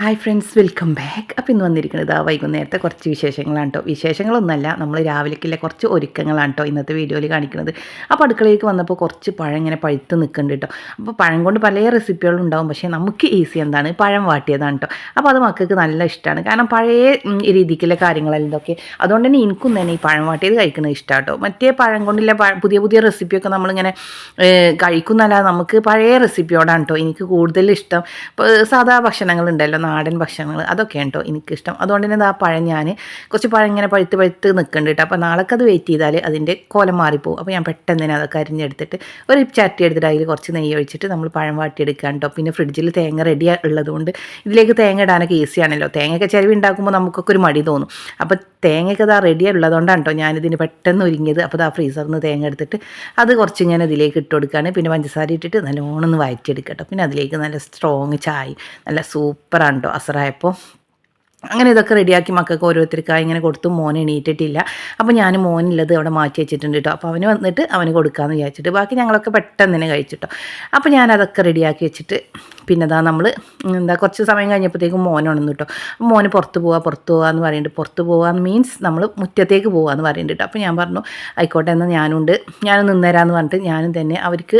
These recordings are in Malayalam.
ഹായ് ഫ്രണ്ട്സ് വെൽക്കം ബാക്ക് അപ്പം ഇന്ന് വന്നിരിക്കുന്നത് ആ വൈകുന്നേരത്തെ കുറച്ച് വിശേഷങ്ങളാണ് കേട്ടോ വിശേഷങ്ങളൊന്നുമല്ല നമ്മൾ രാവിലേക്കുള്ള കുറച്ച് ഒരുക്കങ്ങളാണ് കേട്ടോ ഇന്നത്തെ വീഡിയോയിൽ കാണിക്കുന്നത്. അപ്പോൾ അടുക്കളയിലേക്ക് വന്നപ്പോൾ കുറച്ച് പഴം ഇങ്ങനെ പഴുത്ത് നിൽക്കുന്നുണ്ട് കേട്ടോ അപ്പോൾ പഴം കൊണ്ട് പല റെസിപ്പികളും ഉണ്ടാവും. പക്ഷേ നമുക്ക് ഈസി എന്താണ്? പഴം വാട്ടിയതാണ് കേട്ടോ അപ്പോൾ അത് മക്കൾക്ക് നല്ല ഇഷ്ടമാണ് കാരണം പഴയ രീതിക്കുള്ള കാര്യങ്ങളെല്ലാം ഇതൊക്കെ. അതുകൊണ്ട് തന്നെ എനിക്കും തന്നെ ഈ പഴം വാട്ടിയത് കഴിക്കുന്നത് ഇഷ്ടമാണ് കേട്ടോ മറ്റേ പഴം കൊണ്ടുള്ള പുതിയ പുതിയ റെസിപ്പിയൊക്കെ നമ്മളിങ്ങനെ കഴിക്കുന്നല്ല നമുക്ക് പഴയ റെസിപ്പിയോടാണ് കേട്ടോ എനിക്ക് കൂടുതൽ ഇഷ്ടം. സാധാ ഭക്ഷണങ്ങളുണ്ടല്ലോ നാടൻ ഭക്ഷണങ്ങൾ അതൊക്കെയാണ് കേട്ടോ എനിക്കിഷ്ടം. അതുകൊണ്ട് തന്നെ ആ പഴം ഞാൻ കുറച്ച് പഴം ഇങ്ങനെ പഴുത്ത് പഴുത്ത് നിൽക്കുന്നുണ്ട് കേട്ടോ അപ്പോൾ നാളേക്ക് അത് വെയിറ്റ് ചെയ്താൽ അതിന്റെ കോലം മാറിപ്പോവും. അപ്പോൾ ഞാൻ പെട്ടെന്ന് തന്നെ അതൊക്കെ അരിഞ്ഞെടുത്തിട്ട് ഒരു ചട്ടി എടുത്തിട്ട് അതിൽ കുറച്ച് നെയ്യ് ഒഴിച്ചിട്ട് നമ്മൾ പഴം വാട്ടിയെടുക്കാൻ കേട്ടോ പിന്നെ ഫ്രിഡ്ജിൽ തേങ്ങ റെഡി ഉള്ളതുകൊണ്ട് ഇതിലേക്ക് തേങ്ങ ഇടാനൊക്കെ ഈസിയാണല്ലോ തേങ്ങയൊക്കെ ചിലവ് ഉണ്ടാക്കുമ്പോൾ നമുക്കൊക്കെ ഒരു മടി തോന്നും. അപ്പോൾ തേങ്ങയൊക്കെ ഇതാ റെഡി ഉള്ളതുകൊണ്ടാണ് കേട്ടോ ഞാനിതിന് പെട്ടെന്ന് ഒരുങ്ങിയത് അപ്പോൾ ആ ഫ്രീസറിൽ നിന്ന് തേങ്ങ എടുത്തിട്ട് അത് കുറച്ച് ഞാൻ ഇതിലേക്ക് ഇട്ട് കൊടുക്കുകയാണ് പിന്നെ പഞ്ചസാര ഇട്ടിട്ട് നല്ലോണം ഒന്ന് വഴറ്റിയെടുക്കട്ടോ കേട്ടോ പിന്നെ അതിലേക്ക് നല്ല സ്ട്രോങ് ചായ. നല്ല സൂപ്പറാണ് കേട്ടോ അസറായപ്പോൾ അങ്ങനെ ഇതൊക്കെ റെഡിയാക്കി മക്കൾക്ക് ഓരോരുത്തർക്കായി ഇങ്ങനെ കൊടുത്തു. മോൻ എണീറ്റിട്ടില്ല. അപ്പോൾ ഞാൻ മോനുള്ളത് അവിടെ മാറ്റി വെച്ചിട്ടുണ്ട് കേട്ടോ. അപ്പോൾ അവന് വന്നിട്ട് അവന് കൊടുക്കാമെന്ന് വിചാരിച്ചിട്ട്. ബാക്കി ഞങ്ങളൊക്കെ പെട്ടെന്ന് തന്നെ കഴിച്ചിട്ടോ അപ്പോൾ ഞാൻ അതൊക്കെ റെഡിയാക്കി വെച്ചിട്ട് പിന്നെ ഇതാ നമ്മൾ എന്താ കുറച്ച് സമയം കഴിഞ്ഞപ്പോഴത്തേക്കും മോൻ ഉണർന്നു കേട്ടോ മോന് പുറത്ത് പോവാ പുറത്ത് പോവാ എന്ന് പറയുന്നുണ്ട് പുറത്ത് പോവാന്ന് മീൻസ് നമ്മൾ മുറ്റത്തേക്ക് പോവാന്ന് പറയുന്നുണ്ട് കേട്ടോ അപ്പോൾ ഞാൻ പറഞ്ഞു ആയിക്കോട്ടെ എന്നാൽ ഞാനുണ്ട്. ഞാൻ നിന്നേരാന്ന് പറഞ്ഞിട്ട് ഞാനും തന്നെ അവർക്ക്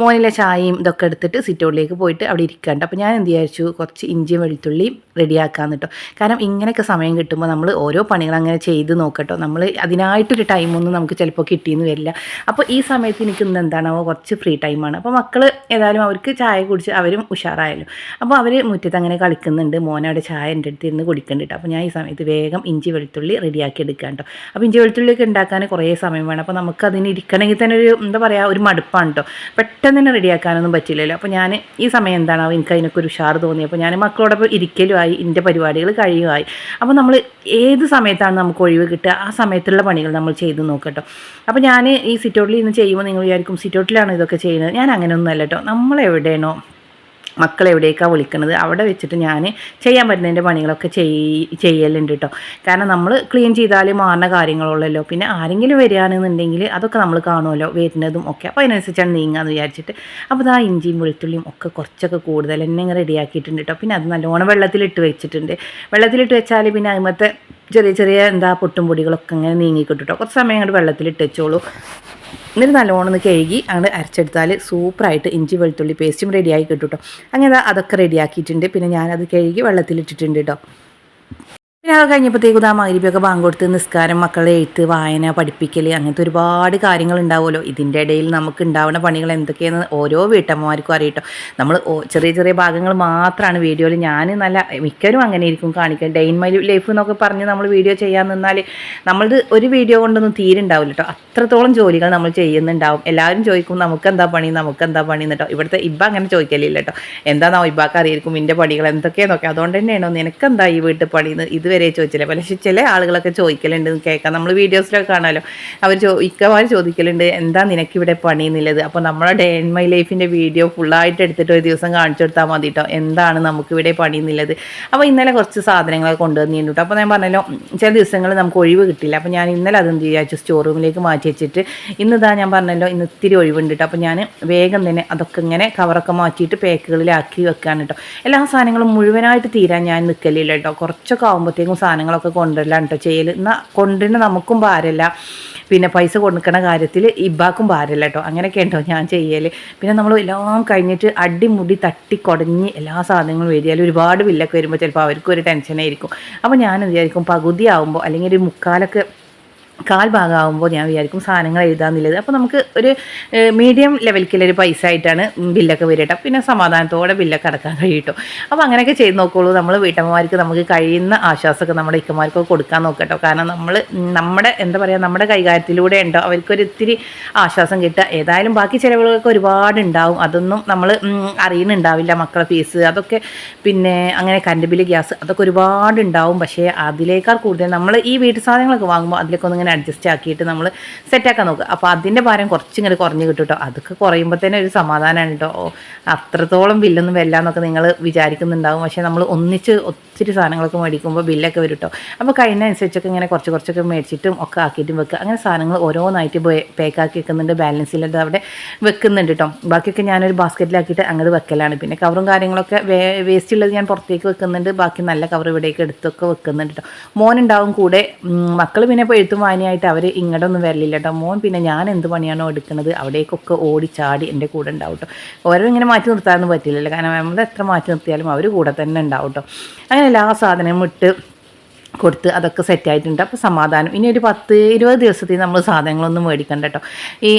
മോനിലെ ചായയും ഇതൊക്കെ എടുത്തിട്ട് സിറ്റൗട്ടിലേക്ക് പോയിട്ട് അവിടെ ഇരിക്കാണ്ട്. അപ്പോൾ ഞാൻ എന്ത് വിചാരിച്ചു കുറച്ച് ഇഞ്ചിയും വെളുത്തുള്ളിയും റെഡിയാക്കാന്ന് കേട്ടോ കാരണം ഇങ്ങനെയൊക്കെ സമയം കിട്ടുമ്പോൾ നമ്മൾ ഓരോ പണികൾ അങ്ങനെ ചെയ്ത് നോക്കട്ടോ നമ്മൾ അതിനായിട്ടൊരു ടൈമൊന്നും നമുക്ക് ചിലപ്പോൾ കിട്ടിയെന്ന് വരില്ല. അപ്പോൾ ഈ സമയത്ത് എനിക്ക് ഇന്ന് എന്താണാവോ കുറച്ച് ഫ്രീ ടൈമാണ് അപ്പോൾ മക്കൾ ഏതായാലും അവർക്ക് ചായ കുടിച്ച് അവരും ഉഷാറായല്ലോ. അപ്പോൾ അവർ മുറ്റത്ത് അങ്ങനെ കളിക്കുന്നുണ്ട്. മോനവിടെ ചായ എന്റെ അടുത്ത് ഇരുന്ന് കുടിക്കുന്നുണ്ട് അപ്പോൾ ഞാൻ ഈ സമയത്ത് വേഗം ഇഞ്ചി വെളുത്തുള്ളി റെഡിയാക്കി എടുക്കാം കേട്ടോ അപ്പോൾ ഇഞ്ചി വെളുത്തുള്ളിയൊക്കെ ഉണ്ടാക്കാൻ കുറേ സമയം വേണം. അപ്പോൾ നമുക്ക് അതിന് ഇരിക്കണമെങ്കിൽ തന്നെ ഒരു എന്താ പറയുക ഒരു മടുപ്പാണ് കേട്ടോ പെട്ടെന്ന് തന്നെ റെഡിയാക്കാനൊന്നും പറ്റില്ലല്ലോ. അപ്പോൾ ഞാൻ ഈ സമയം എന്താണ്? എനിക്ക് അതിനൊക്കെ ഒരു ഉഷാർ തോന്നി. അപ്പോൾ ഞാൻ മക്കളോടൊപ്പം ഇരിക്കലുമായി എന്റെ പരിപാടികൾ കഴിയുമായി. അപ്പോൾ നമ്മൾ ഏത് സമയത്താണ് നമുക്ക് ഒഴിവ് കിട്ടുക? ആ സമയത്തുള്ള പണികൾ നമ്മൾ ചെയ്ത് നോക്കട്ടോ അപ്പോൾ ഞാൻ ഈ സിറ്റൗട്ടിൽ ഇന്ന് ചെയ്യുമ്പോൾ നിങ്ങൾ വിചാരിക്കും സിറ്റൗട്ടിലാണ് ഇതൊക്കെ ചെയ്യുന്നത്? ഞാൻ അങ്ങനെയൊന്നും അല്ല കേട്ടോ നമ്മളെവിടെയാണോ മക്കളെ എവിടേക്കാണ് വിളിക്കുന്നത് അവിടെ വെച്ചിട്ട് ഞാൻ ചെയ്യാൻ പറ്റുന്നതിന്റെ പണികളൊക്കെ ചെയ് ചെയ്യലുണ്ട് കേട്ടോ കാരണം നമ്മൾ ക്ലീൻ ചെയ്താൽ മാറുന്ന കാര്യങ്ങളുള്ളല്ലോ. പിന്നെ ആരെങ്കിലും വരികയാണെന്നുണ്ടെങ്കിൽ അതൊക്കെ നമ്മൾ കാണുമല്ലോ വരുന്നതും ഒക്കെ. അപ്പോൾ അതിനനുസരിച്ചാണ് നീങ്ങാന്ന് വിചാരിച്ചിട്ട്. അപ്പോൾ ഇതാ ഇഞ്ചിയും വെളുത്തുള്ളിയും ഒക്കെ കുറച്ചൊക്കെ കൂടുതൽ എന്നെ റെഡിയാക്കിയിട്ടുണ്ട് കേട്ടോ പിന്നെ അത് നല്ലോണം വെള്ളത്തിലിട്ട് വെച്ചിട്ടുണ്ട്. വെള്ളത്തിലിട്ട് വെച്ചാൽ പിന്നെ അതിമത്തെ ചെറിയ ചെറിയ എന്താ പൊട്ടും പൊടികളൊക്കെ ഇങ്ങനെ നീങ്ങിക്കിട്ടും കേട്ടോ കുറച്ച് സമയം അങ്ങോട്ട് വെള്ളത്തിൽ വെച്ചോളൂ. എന്നിട്ട് നല്ലോണം ഒന്ന് കഴുകി അങ്ങോട്ട് അരച്ചെടുത്താൽ സൂപ്പറായിട്ട് ഇഞ്ചി വെളുത്തുള്ളി പേസ്റ്റും റെഡിയായി കിട്ടും കേട്ടോ അങ്ങനെ അതൊക്കെ റെഡിയാക്കിയിട്ടുണ്ട് പിന്നെ ഞാനത് കഴുകി വെള്ളത്തിലിട്ടിട്ടുണ്ട് കേട്ടോ അത് കഴിഞ്ഞപ്പോഴത്തേക്കും ആ മകരിപ്പൊക്കെ ബാങ്ക് കൊടുത്ത് നിസ്കാരം മക്കളെ എഴുത്ത് വായന പഠിപ്പിക്കൽ അങ്ങനത്തെ ഒരുപാട് കാര്യങ്ങൾ ഉണ്ടാവുമല്ലോ ഇതിന്റെ ഇടയിൽ നമുക്ക് ഉണ്ടാവുന്ന പണികൾ എന്തൊക്കെയാണെന്ന് ഓരോ വീട്ടമ്മമാർക്കും അറിയട്ടോ. നമ്മൾ ചെറിയ ചെറിയ ഭാഗങ്ങൾ മാത്രമാണ് വീഡിയോയിൽ. ഞാൻ നല്ല മിക്കവരും അങ്ങനെ ഇരിക്കും കാണിക്കുക ഡെയിൻ മൈ ലൈഫ് എന്നൊക്കെ പറഞ്ഞ് നമ്മൾ വീഡിയോ ചെയ്യാൻ നിന്നാൽ നമ്മളത് ഒരു വീഡിയോ കൊണ്ടൊന്നും തീരുണ്ടാവില്ല കേട്ടോ. അത്രത്തോളം ജോലികൾ നമ്മൾ ചെയ്യുന്നുണ്ടാവും. എല്ലാവരും ചോദിക്കും നമുക്ക് എന്താ പണി? നമുക്ക് എന്താ പണി? എന്നിട്ടോ. ഇവിടുത്തെ ഇബ്ബ അങ്ങനെ ചോദിക്കലില്ല കേട്ടോ. എന്താണോ ഇബ്ബാക്ക് അറിയിരിക്കും എന്റെ പണികൾ എന്തൊക്കെയാണെന്നൊക്കെ അതുകൊണ്ട് തന്നെയാണോ നിനക്കെന്താ ഈ വീട്ടിൽ പണിയെന്ന് ഇതുവരെ ചോദിച്ചില്ല? പക്ഷെ ചില ആളുകളൊക്കെ ചോദിക്കലുണ്ട് കേൾക്കാം. നമ്മൾ വീഡിയോസിലൊക്കെ കാണാമല്ലോ അവർ ചോ ഇക്കമാർ ചോദിക്കലുണ്ട് എന്താ നിനക്കിവിടെ പണി എന്നുള്ളത്? അപ്പോൾ നമ്മുടെ ഡേ ഇൻ മൈ ലൈഫിന്റെ വീഡിയോ ഫുള്ളായിട്ട് എടുത്തിട്ട് ഒരു ദിവസം കാണിച്ചു കൊടുത്താൽ മതി കേട്ടോ എന്താണ് നമുക്കിവിടെ പണി എന്നുള്ളത്? അപ്പോൾ ഇന്നലെ കുറച്ച് സാധനങ്ങളൊക്കെ കൊണ്ടുവന്നിട്ടുണ്ട് കേട്ടോ അപ്പോൾ ഞാൻ പറഞ്ഞല്ലോ ചില ദിവസങ്ങൾ നമുക്ക് ഒഴിവ് കിട്ടില്ല. അപ്പോൾ ഞാൻ ഇന്നലെ അതെന്ത് വിചാരിച്ചു സ്റ്റോർ റൂമിലേക്ക് മാറ്റി വെച്ചിട്ട്. ഇന്നിതാ ഞാൻ പറഞ്ഞല്ലോ ഇന്ന് ഇത്തിരി ഒഴിവുണ്ട് കേട്ടോ അപ്പോൾ ഞാൻ വേഗം തന്നെ അതൊക്കെ ഇങ്ങനെ കവറൊക്കെ മാറ്റിയിട്ട് പാക്കുകളിലാക്കി വെക്കാൻ കേട്ടോ എല്ലാ സാധനങ്ങളും മുഴുവനായിട്ട് തീരാൻ ഞാൻ നിൽക്കലില്ല കേട്ടോ കുറച്ചൊക്കെ ആകുമ്പോഴത്തേക്കും സാധനങ്ങളൊക്കെ കൊണ്ടുവരലാണ് കേട്ടോ ചെയ്യൽ എന്നാൽ കൊണ്ടുവരുന്ന നമുക്കും ഭാരമില്ല പിന്നെ പൈസ കൊടുക്കണ കാര്യത്തിൽ ഇബാക്കും ഭാരമില്ല കേട്ടോ അങ്ങനെയൊക്കെ ഉണ്ടോ ഞാൻ ചെയ്യൽ പിന്നെ നമ്മൾ എല്ലാം കഴിഞ്ഞിട്ട് അടിമുടി തട്ടി കുടഞ്ഞ് എല്ലാ സാധനങ്ങളും എഴുതിയാലും ഒരുപാട് ബില്ലൊക്കെ വരുമ്പോൾ ചിലപ്പോൾ അവർക്കും ഒരു ടെൻഷനായിരിക്കും അപ്പോൾ ഞാൻ വിചാരിക്കും പകുതി ആകുമ്പോൾ അല്ലെങ്കിൽ ഒരു മുക്കാലൊക്കെ കാൽ ഭാഗമാകുമ്പോൾ ഞാൻ വിചാരിക്കും സാധനങ്ങൾ എഴുതാമെന്നുള്ളത് അപ്പോൾ നമുക്ക് ഒരു മീഡിയം ലെവലിക്കുള്ളൊരു പൈസ ആയിട്ടാണ് ബില്ലൊക്കെ വരട്ടോ പിന്നെ സമാധാനത്തോടെ ബില്ലൊക്കെ അടക്കാൻ കഴിയട്ടോ. അപ്പോൾ അങ്ങനെയൊക്കെ ചെയ്ത് നോക്കുള്ളൂ. നമ്മൾ വീട്ടമ്മമാർക്ക് നമുക്ക് കഴിയുന്ന ആശ്വാസമൊക്കെ നമ്മുടെ ഇക്കമാർക്കൊക്കെ കൊടുക്കാൻ നോക്കട്ടോ കാരണം നമ്മൾ നമ്മുടെ എന്താ പറയുക നമ്മുടെ കൈകാര്യത്തിലൂടെ ഉണ്ടോ? അവർക്കൊരു ഇത്തിരി ആശ്വാസം കിട്ടുക. ഏതായാലും ബാക്കി ചിലവുകളൊക്കെ ഒരുപാട് ഉണ്ടാവും. അതൊന്നും നമ്മൾ അറിയുന്നുണ്ടാവില്ല. മക്കളെ ഫീസ് അതൊക്കെ പിന്നെ അങ്ങനെ കറണ്ട് ബില്ല് ഗ്യാസ് അതൊക്കെ ഒരുപാട് ഉണ്ടാവും. പക്ഷേ അതിലേക്കാൾ കൂടുതൽ നമ്മൾ ഈ വീട്ടു സാധനങ്ങളൊക്കെ വാങ്ങുമ്പോൾ അതിലേക്കൊന്നും ഇങ്ങനെ അഡ്ജസ്റ്റ് ആക്കിയിട്ട് നമ്മൾ സെറ്റാക്കാൻ നോക്കുക. അപ്പോൾ അതിന്റെ ഭാരം കുറച്ചിങ്ങനെ കുറഞ്ഞ് കിട്ടും കേട്ടോ അതൊക്കെ കുറയുമ്പോൾ തന്നെ ഒരു സമാധാനമാണ് കേട്ടോ അത്രത്തോളം ബില്ലൊന്നും വരില്ലാന്നൊക്കെ നിങ്ങൾ വിചാരിക്കുന്നുണ്ടാവും. പക്ഷേ നമ്മൾ ഒന്നിച്ച് ഒത്തിരി സാധനങ്ങളൊക്കെ മേടിക്കുമ്പോൾ ബില്ലൊക്കെ വരും കേട്ടോ അപ്പോൾ കഴിഞ്ഞനുസരിച്ചൊക്കെ ഇങ്ങനെ കുറച്ച് കുറച്ചൊക്കെ മേടിച്ചിട്ടും ഒക്കെ ആക്കിയിട്ടും വെക്കുക അങ്ങനെ സാധനങ്ങൾ ഓരോന്നായിട്ട് പേക്കാക്കി വെക്കുന്നുണ്ട്. ബാലൻസ് ഇല്ലാതെ അവിടെ വെക്കുന്നുണ്ട് കേട്ടോ ബാക്കിയൊക്കെ ഞാനൊരു ബാസ്ക്കറ്റിലാക്കിയിട്ട് അങ്ങോട്ട് വെക്കലാണ്. പിന്നെ കവറും കാര്യങ്ങളൊക്കെ വേസ്റ്റ് ഉള്ളത് ഞാൻ പുറത്തേക്ക് വെക്കുന്നുണ്ട്. ബാക്കി നല്ല കവർ ഇവിടേക്ക് എടുത്തൊക്കെ വെക്കുന്നുണ്ട് കേട്ടോ മോനുണ്ടാവും കൂടെ. മക്കൾ പിന്നെ ഇപ്പോൾ എഴുത്തും വായനയായിട്ട് അവർ ഇങ്ങോട്ടൊന്നും വരലില്ല കേട്ടോ മോൻ പിന്നെ ഞാൻ എന്ത് പണിയാണോ എടുക്കുന്നത് അവിടേക്കൊക്കെ ഓടി ചാടി എന്റെ കൂടെ ഉണ്ടാവും കേട്ടോ ഓരോ ഇങ്ങനെ മാറ്റി നിർത്താനൊന്നും പറ്റില്ലല്ലോ. കാരണം നമ്മൾ എത്ര മാറ്റി നിർത്തിയാലും അവർ കൂടെ തന്നെ ഉണ്ടാവും കേട്ടോ അങ്ങനെ എല്ലാ സാധനവും ഇട്ട് കൊടുത്ത് അതൊക്കെ സെറ്റായിട്ടുണ്ട് അപ്പോൾ സമാധാനം. ഇനി ഒരു പത്ത് ഇരുപത് ദിവസത്തിൽ നമ്മൾ സാധനങ്ങളൊന്നും മേടിക്കണ്ട കേട്ടോ ഈ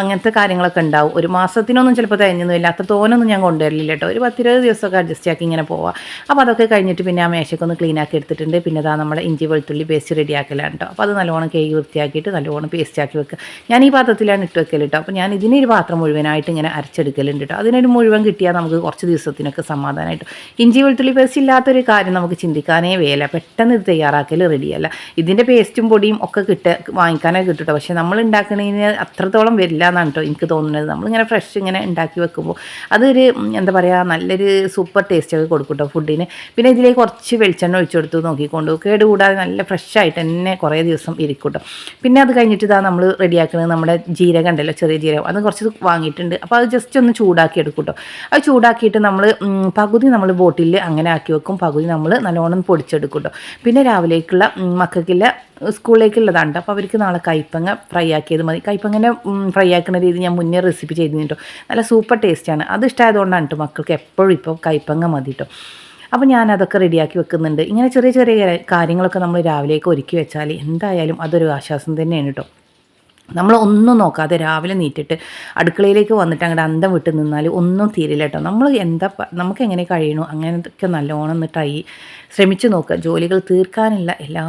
അങ്ങനത്തെ കാര്യങ്ങളൊക്കെ ഉണ്ടാവും. ഒരു മാസത്തിനൊന്നും ചിലപ്പോൾ തികഞ്ഞൊന്നുമില്ല. അത്ര തോനൊന്നും ഞാൻ കൊണ്ടുവരില്ല കേട്ടോ ഒരു പത്തിരുപത് ദിവസമൊക്കെ അഡ്ജസ്റ്റ് ആക്കി ഇങ്ങനെ പോവാം. അപ്പോൾ അതൊക്കെ കഴിഞ്ഞിട്ട് പിന്നെ ആ മേശയ്ക്ക് ഒന്ന് ക്ലീൻ ആക്കി എടുത്തിട്ടുണ്ട്. പിന്നെ അതാ നമ്മുടെ ഇഞ്ചി വെളുത്തുള്ളി പേസ്റ്റ് റെഡി ആക്കലാണ് കേട്ടോ അപ്പോൾ അത് നല്ലോണം കേക്ക് വൃത്തിയാക്കിയിട്ട് നല്ലോണം പേസ്റ്റ് ആക്കി വെക്കുക ഞാൻ ഈ പാത്രത്തിലാണ് ഇട്ട് വെക്കൽ കേട്ടോ അപ്പോൾ ഞാൻ ഇതിനൊരു പാത്രം മുഴുവനായിട്ട് ഇങ്ങനെ അരച്ചെടുക്കലുണ്ട് കേട്ടോ അതിനൊരു മുഴുവൻ കിട്ടിയാൽ നമുക്ക് കുറച്ച് ദിവസത്തിനൊക്കെ സമാധാനമായിട്ട് ഇഞ്ചി വെളുത്തുള്ളി പേസ്റ്റ് ഇല്ലാത്തൊരു കാര്യം നമുക്ക് ചിന്തിക്കാനേ വേല. പെട്ടെന്ന് ഇത് തയ്യാറാക്കൽ റെഡിയല്ല ഇതിന്റെ പേസ്റ്റും പൊടിയും ഒക്കെ കിട്ട വാങ്ങിക്കാനൊക്കെ കിട്ടും പക്ഷേ നമ്മൾ ഉണ്ടാക്കുന്നതിന് അത്രത്തോളം വരില്ല എന്നാണ് കേട്ടോ എനിക്ക് തോന്നുന്നത്. നമ്മളിങ്ങനെ ഫ്രഷ് ഇങ്ങനെ ഉണ്ടാക്കി വെക്കുമ്പോൾ അതൊരു എന്താ പറയുക നല്ലൊരു സൂപ്പർ ടേസ്റ്റ് ഒക്കെ കൊടുക്കും കേട്ടോ ഫുഡിന് പിന്നെ ഇതിലേക്ക് കുറച്ച് വെളിച്ചെണ്ണ ഒഴിച്ചു കൊടുത്ത് നോക്കിക്കൊണ്ട്. കേടുകൂടാതെ നല്ല ഫ്രഷ് ആയിട്ട് തന്നെ കുറേ ദിവസം ഇരിക്കും കേട്ടോ പിന്നെ അത് കഴിഞ്ഞിട്ട് ഇതാ നമ്മൾ റെഡിയാക്കുന്നത് നമ്മുടെ ജീരകം ഉണ്ടല്ലോ ചെറിയ ജീരകം. അത് കുറച്ച് വാങ്ങിയിട്ടുണ്ട്. അപ്പോൾ അത് ജസ്റ്റ് ഒന്ന് ചൂടാക്കി എടുക്കും കേട്ടോ അത് ചൂടാക്കിയിട്ട് നമ്മൾ പകുതി നമ്മൾ ബോട്ടിൽ അങ്ങനെ ആക്കി വെക്കും. പകുതി നമ്മൾ നല്ലോണം പൊടിച്ചെടുക്കും കേട്ടോ പിന്നെ രാവിലേക്കുള്ള മക്കൾക്കുള്ള സ്കൂളിലേക്കുള്ളതാണ് അപ്പോൾ അവർക്ക് നാളെ കൈപ്പങ്ങ ഫ്രൈ ആക്കിയത് മതി. കൈപ്പങ്ങനെ ഫ്രൈ ആക്കുന്ന രീതി ഞാൻ മുന്നേ റെസിപ്പി ചെയ്ത് കേട്ടോ നല്ല സൂപ്പർ ടേസ്റ്റാണ് അത് ഇഷ്ടമായതുകൊണ്ടാണ് കേട്ടോ മക്കൾക്ക് എപ്പോഴും ഇപ്പോൾ കൈപ്പങ്ങ മതി കേട്ടോ അപ്പോൾ ഞാൻ അതൊക്കെ റെഡിയാക്കി വെക്കുന്നുണ്ട്. ഇങ്ങനെ ചെറിയ ചെറിയ കാര്യങ്ങളൊക്കെ നമ്മൾ രാവിലേക്ക് ഒരുക്കി വെച്ചാൽ എന്തായാലും അതൊരു ആശ്വാസം തന്നെയാണ് കേട്ടോ നമ്മൾ ഒന്നും നോക്കാതെ രാവിലെ നീറ്റിട്ട് അടുക്കളയിലേക്ക് വന്നിട്ട് അങ്ങോട്ട് അന്തം വിട്ട് നിന്നാൽ ഒന്നും തീരില്ല കേട്ടോ. നമ്മൾ എന്താ നമുക്ക് എങ്ങനെ കഴിയണോ? അങ്ങനെയൊക്കെ നല്ലോണം ട്രൈ ശ്രമിച്ചു നോക്കുക ജോലികൾ തീർക്കാനുള്ള എല്ലാ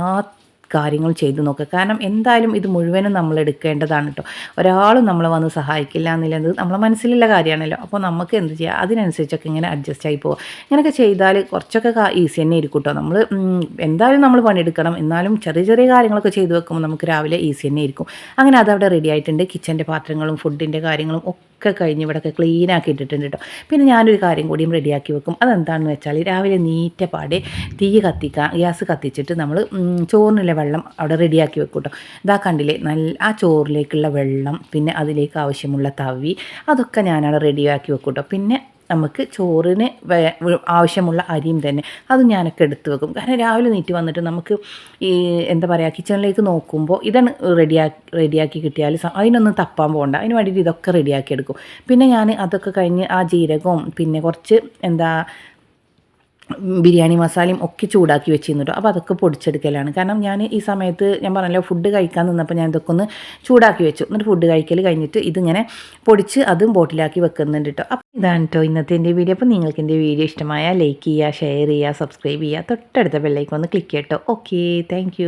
കാര്യങ്ങളും ചെയ്തു നോക്കുക കാരണം എന്തായാലും ഇത് മുഴുവനും നമ്മൾ എടുക്കേണ്ടതാണ് കേട്ടോ ഒരാളും നമ്മളെ വന്ന് സഹായിക്കില്ല എന്നുള്ളത് നമ്മളെ മനസ്സിലുള്ള കാര്യമാണല്ലോ. അപ്പോൾ നമുക്ക് എന്ത് ചെയ്യാം? അതിനനുസരിച്ചൊക്കെ ഇങ്ങനെ അഡ്ജസ്റ്റ് ആയി പോവുക ഇങ്ങനെയൊക്കെ ചെയ്താൽ കുറച്ചൊക്കെ ഈസി തന്നെ ഇരിക്കും കേട്ടോ നമ്മൾ എന്തായാലും നമ്മൾ പണിയെടുക്കണം. എന്നാലും ചെറിയ ചെറിയ കാര്യങ്ങളൊക്കെ ചെയ്തു വെക്കുമ്പോൾ നമുക്ക് രാവിലെ ഈസി തന്നെ ഇരിക്കും. അങ്ങനെ അതവിടെ റെഡി ആയിട്ടുണ്ട്. കിച്ചന്റെ പാത്രങ്ങളും ഫുഡിന്റെ കാര്യങ്ങളും ഒക്കെ കഴിഞ്ഞ് ഇവിടെയൊക്കെ ക്ലീൻ ആക്കി ഇട്ടിട്ടുണ്ട് കേട്ടോ പിന്നെ ഞാനൊരു കാര്യം കൂടിയും റെഡിയാക്കി വെക്കും. അതെന്താണെന്ന് വെച്ചാൽ രാവിലെ നീറ്റ പാടെ തീ കത്തിക്കാൻ ഗ്യാസ് കത്തിച്ചിട്ട് നമ്മൾ ചോറിനുള്ള വെള്ളം അവിടെ റെഡിയാക്കി വെക്കും കേട്ടോ ഇതാ കണ്ടില്ലേ നല്ല ആ ചോറിലേക്കുള്ള വെള്ളം പിന്നെ അതിലേക്ക് ആവശ്യമുള്ള തവി അതൊക്കെ ഞാനവിടെ റെഡിയാക്കി വെക്കും കേട്ടോ പിന്നെ നമുക്ക് ചോറിന് ആവശ്യമുള്ള അരിയും തന്നെ. അത് ഞാനൊക്കെ എടുത്ത് വെക്കും. കാരണം രാവിലെ നീറ്റ് വന്നിട്ട് നമുക്ക് ഈ എന്താ പറയുക കിച്ചണിലേക്ക് നോക്കുമ്പോൾ ഇതാണ് റെഡിയാക്കി റെഡിയാക്കി കിട്ടിയാൽ അതിനൊന്നും തപ്പാൻ പോകണ്ട അതിന് വേണ്ടിയിട്ട് ഇതൊക്കെ റെഡിയാക്കി എടുക്കും. പിന്നെ ഞാൻ അതൊക്കെ കഴിഞ്ഞ് ആ ജീരകവും പിന്നെ കുറച്ച് എന്താ ബിരിയാണി മസാലയും ഒക്കെ ചൂടാക്കി വെച്ചിരുന്നു അപ്പോൾ അതൊക്കെ പൊടിച്ചെടുക്കലാണ്. കാരണം ഞാൻ ഈ സമയത്ത് ഞാൻ പറഞ്ഞല്ലോ ഫുഡ് കഴിക്കാൻ നിന്നപ്പോൾ ഞാൻ ഇതൊക്കെ ഒന്ന് ചൂടാക്കി വെച്ചു. എന്നിട്ട് ഫുഡ് കഴിക്കൽ കഴിഞ്ഞിട്ട് ഇതിങ്ങനെ പൊടിച്ച് അതും ബോട്ടിലാക്കി വെക്കുന്നുണ്ട് കേട്ടോ അപ്പോൾ ഇതാണ് കേട്ടോ ഇന്നത്തെ എന്റെ വീഡിയോ അപ്പോൾ നിങ്ങൾക്ക് എന്റെ വീഡിയോ ഇഷ്ടമായ ലൈക്ക് ചെയ്യുക ഷെയർ ചെയ്യുക സബ്സ്ക്രൈബ് ചെയ്യുക. തൊട്ടടുത്ത ബെല്ലൈക്കൊന്ന് ക്ലിക്ക് ചെയ്യട്ടോ ഓക്കെ താങ്ക്